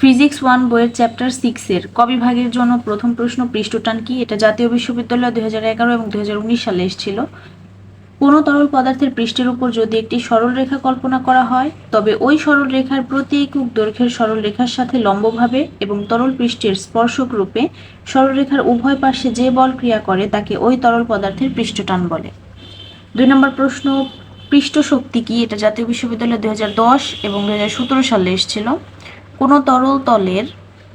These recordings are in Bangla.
ফিজিক্স ওয়ান বইয়ের চ্যাপ্টার সিক্সের কবিভাগের জন্য প্রথম প্রশ্ন পৃষ্ঠটান কি? এটা জাতীয় বিশ্ববিদ্যালয় হাজার এগারো এবং দুই হাজার উনিশ সালে এসেছিল। কোনো তরল পদার্থের পৃষ্ঠের উপর যদি একটি সরল রেখা কল্পনা করা হয়, তবে ওই সরল রেখার প্রতি একক দৈর্ঘ্যের সরল রেখার সাথে লম্বভাবে এবং তরল পৃষ্ঠের স্পর্শক রূপে সরলরেখার উভয় পাশে যে বল ক্রিয়া করে, তাকে ওই তরল পদার্থের পৃষ্ঠটান বলে। দুই নম্বর প্রশ্ন পৃষ্ঠ শক্তি কি? এটা জাতীয় বিশ্ববিদ্যালয় দু হাজার দশ এবং দু হাজার সতেরো সালে এসেছিল। কোনো তরল তলের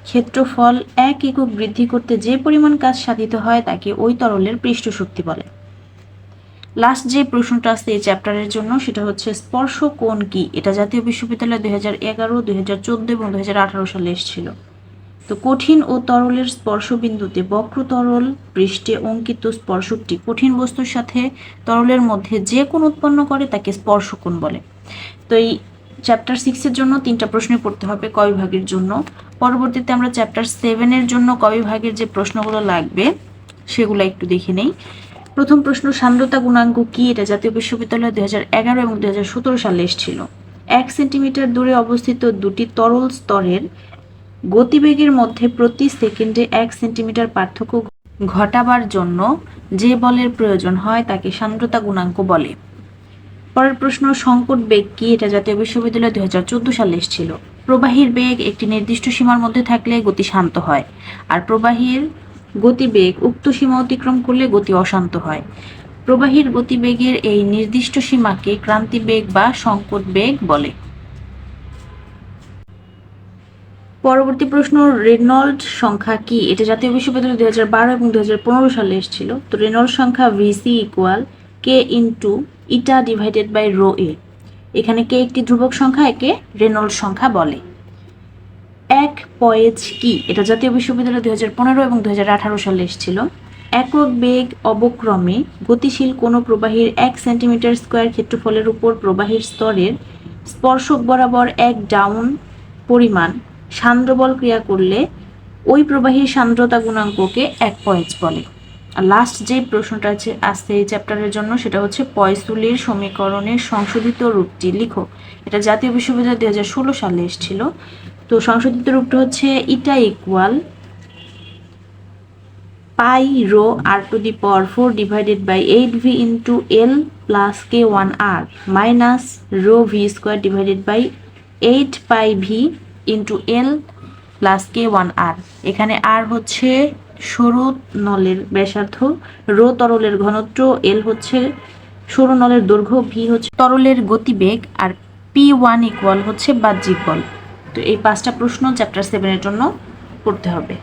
ক্ষেত্রফল এক একক বৃদ্ধি করতে যে পরিমাণ কাজ সাধিত হয় তাকে ওই তরলের পৃষ্ঠ শক্তি বলে। লাস্ট যে প্রশ্নটা আছে এই চ্যাপ্টারের জন্য সেটা হচ্ছে স্পর্শ কোণ কি? এটা জাতীয় বিশ্ববিদ্যালয় দুই হাজার এগারো, দুই হাজার চোদ্দ এবং দুই হাজার আঠারো সালে এসেছিল। তো কঠিন ও তরলের স্পর্শবিন্দুতে বক্র তরল পৃষ্ঠে অঙ্কিত স্পর্শকটি কঠিন বস্তুর সাথে তরলের মধ্যে যে কোণ উৎপন্ন করে তাকে স্পর্শ স্পর্শকোণ বলে। তো এই চ্যাপ্টার সিক্সের জন্য তিনটা প্রশ্ন পড়তে হবে ক বিভাগের জন্য। পরবর্তীতে আমরা চ্যাপ্টার সেভেনের জন্য ক বিভাগের যে প্রশ্নগুলো লাগবে, সেগুলো একটু দেখে নেই। প্রথম প্রশ্ন সান্দ্রতা গুণাঙ্ক কি? এটা জাতীয় বিশ্ববিদ্যালয় দুই হাজার এগারো এবং দুই হাজার সতেরো সালে এসেছিল। এক সেন্টিমিটার দূরে অবস্থিত দুটি তরল স্তরের গতিবেগের মধ্যে প্রতি সেকেন্ডে এক সেন্টিমিটার পার্থক্য ঘটাবার জন্য যে বলের প্রয়োজন হয়, তাকে সান্দ্রতা গুণাঙ্ক বলে। পরের প্রশ্ন, সংকট বেগ কি? এটা জাতীয় বিশ্ববিদ্যালয় দুই হাজার চোদ্দ সালে এসেছিল। প্রবাহীর বেগ একটি নির্দিষ্ট সীমার মধ্যে থাকলে গতি শান্ত হয়, আর প্রবাহীর গতিবেগ উক্ত সীমা অতিক্রম করলে গতি অশান্ত হয়। প্রবাহীর গতিবেগের এই নির্দিষ্ট সীমাকে ক্রান্তি বেগ বা সংকট বেগ বলে। পরবর্তী প্রশ্ন, রেনল্ড সংখ্যা কি? এটা জাতীয় বিশ্ববিদ্যালয় দুই হাজার বারো এবং দুই হাজার পনেরো সালে এসেছিল। তো রেনল্ড সংখ্যা VC equal K into eta divided by rho A এখানে কে একটি ধ্রুবক সংখ্যা, একে রেনল্ড সংখ্যা বলে। এক পয়েজ কি? এটা জাতীয় বিশ্ববিদ্যালয় দুই হাজার পনেরো এবং দুই হাজার আঠারো সালে এসেছিল। একক বেগ অবক্রমে গতিশীল কোনো প্রবাহীর এক সেন্টিমিটার স্কোয়ার ক্ষেত্রফলের উপর প্রবাহীর স্তরের স্পর্শক বরাবর এক ডাউন পরিমাণ সান্দ্রবল ক্রিয়া করলে ওই প্রবাহীর সান্দ্রতা গুণাঙ্ককে এক পয়েজ বলে। লাস্ট যে প্রশ্নটা আছে আসছে এই চ্যাপ্টারের জন্য সেটা হচ্ছে পয়সুলির সমীকরণের সংশোধিত রূপটি। লিখো, এটা জাতীয় বিশ্ববিদ্যালয় দুই হাজার ষোলো সালে এসেছিল। তো সংশোধিত রূপটা হচ্ছে eta equal pi rho R to the power four divided by eight V into L plus K one R minus rho V square divided by eight pi V into L plus K one R এখানে আর হচ্ছে সরু নলের ব্যাসার্ধ, রো তরলের ঘনত্ব, এল হচ্ছে সরু নলের দৈর্ঘ্য, ভি হচ্ছে তরলের গতিবেগ, আর পি ওয়ান ইকুয়াল হচ্ছে বাহ্যিক বল। তো এই পাঁচটা প্রশ্ন চ্যাপ্টার সেভেনের জন্য করতে হবে।